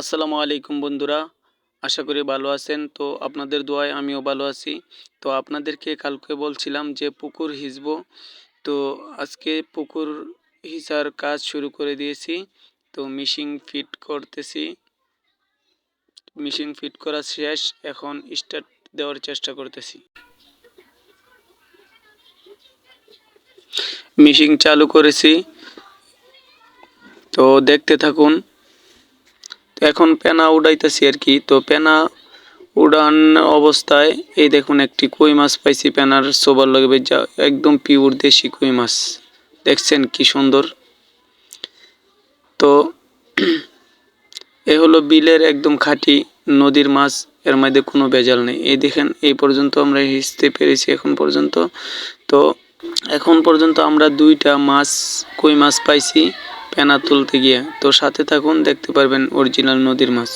আসসালামু আলাইকুম বন্ধুরা, আশা করি ভালো আছেন। তো আপনাদের দোয়ায় আমিও ভালো আছি। তো আপনাদেরকে কালকে বলছিলাম যে পুকুর হিসব। তো আজকে পুকুর হিসার কাজ শুরু করে দিয়েছি। তো মিশিং ফিট করতেছি। মিশিং ফিট করা শেষ, এখন স্টার্ট দেওয়ার চেষ্টা করতেছি। মিশিং চালু করেছি। তো দেখতে থাকুন। এখন পেনা উড়াইতেছি আর কি। তো পেনা উড়ান অবস্থায় এই দেখুন একটি কই মাছ পাইছি পেনার সোবার লাগবে যা একদম পিওর দেশি কই মাছ। দেখছেন কি সুন্দর। তো এ হলো বিলের একদম খাঁটি নদীর মাছ, এর মধ্যে কোনো ভেজাল নেই। এই দেখেন, এই পর্যন্ত আমরা হিসতে পেরেছি এখন পর্যন্ত। তো এখন পর্যন্ত আমরা দুইটা মাছ, কই মাছ পাইছি। পেনা তুলতে গিয়ে। তো সাথে থাকুন দেখতে পারবেন অরিজিনাল নদীর মাছ।